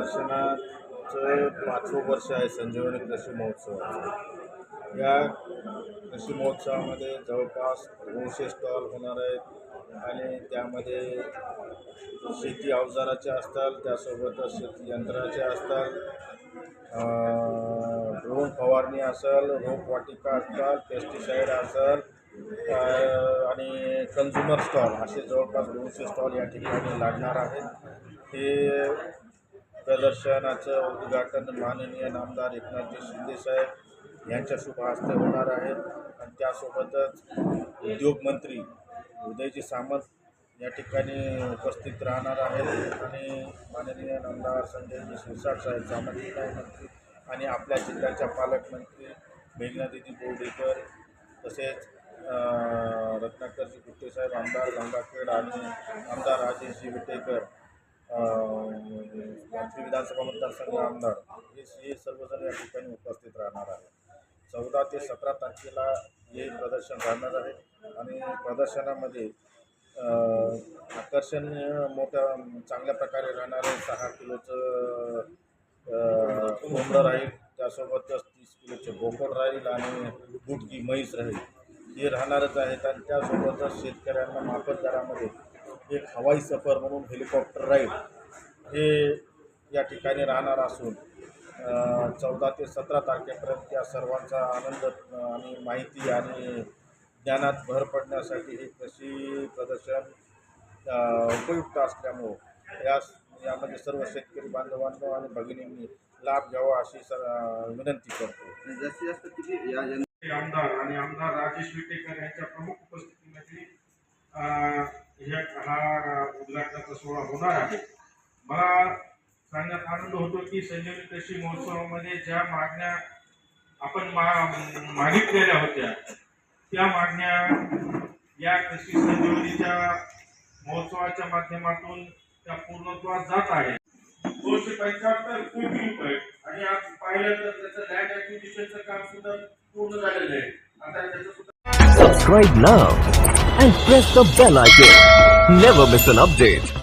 दर्शनाचं पाचवं वर्ष आहे संजीवनी कृषी महोत्सव. या कृषी महोत्सवामध्ये जवळपास दोनशे स्टॉल होणार आहेत आणि त्यामध्ये शेती अवजाराचे असतात त्यासोबतच शेती यंत्राचे असतात. ड्रोन फवारणी असेल रोपवाटिका असतात पेस्टिसाईड असेल आणि कन्झ्युमर स्टॉल असे जवळपास दोनशे स्टॉल या ठिकाणी लागणार आहेत. हे प्रदर्शनाचं उद्घाटन माननीय नामदार एकनाथजी शिंदेसाहेब यांच्या शुभ हस्ते होणार आहे. आणि त्यासोबतच उद्योगमंत्री उदयजी सामंत या ठिकाणी उपस्थित राहणार आहेत. आणि माननीय नामदार संजयजी शिरसाट साहेब सामाजिक मंत्री आणि आपल्या जिल्ह्याच्या पालकमंत्री मेघनादिदी बोर्डेकर तसेच रत्नाकरजी गुट्टेसाहेब आमदार गंगाखेड आणि आमदार राजेशजी विटेकर अं, विधानसभा मतदारसंघ आमदार हे हे सर्वजण या ठिकाणी उपस्थित राहणार आहे चौदा ते सतरा तारखेला हे प्रदर्शन राहणार आहे आणि प्रदर्शनामध्ये आकर्षणीय आकर्षण मोठ्या चांगल्या प्रकारे राहणार आहे. सहा किलोचं अं, कोंबडं राहील त्यासोबतच तीस किलोचे बोकड राहील आणि गुटकी म्हैस राहील. हे राहणारच आहेत आणि त्यासोबतच शेतकऱ्यांना माफक दरामध्ये एक हवाई सफर म्हणून हेलिकॉप्टर राईड हे या ठिकाणी राहणार असून चौदा ते सतरा तारखेपर्यंत त्या सर्वांचा आनंद आणि माहिती आणि ज्ञानात भर पडण्यासाठी हे कृषी प्रदर्शन उपयुक्त असल्यामुळं या यामध्ये सर्व शेतकरी बांधवांनो आणि भगिनींनी लाभ घ्यावा अशी सर विनंती करतो. जास्तीत जास्त किती या यं- आमदार आणि आमदार राजेश विटेकर यांच्या प्रमुख उपस्थितीमध्ये हा उद्घाटनाचा सोहळा होणार आहे. मला सांगण्यात आनंद होतो की संजीवनी कृषी महोत्सवामध्ये ज्या मागण्या आपण मा मागितलेल्या होत्या त्या मागण्या या कृषी संजीवनीच्या महोत्सवाच्या माध्यमातून त्या पूर्णत्वात जात आहेत दोनशे पंच्याहत्तर कोटी रुपये आणि आज पाहिलं तर त्याचं लँड ऍक्विजिशनचं काम सुद्धा पूर्ण झालेलं आहे आता त्याचं सुद्धा Subscribe now and press the bell icon. Never miss an update.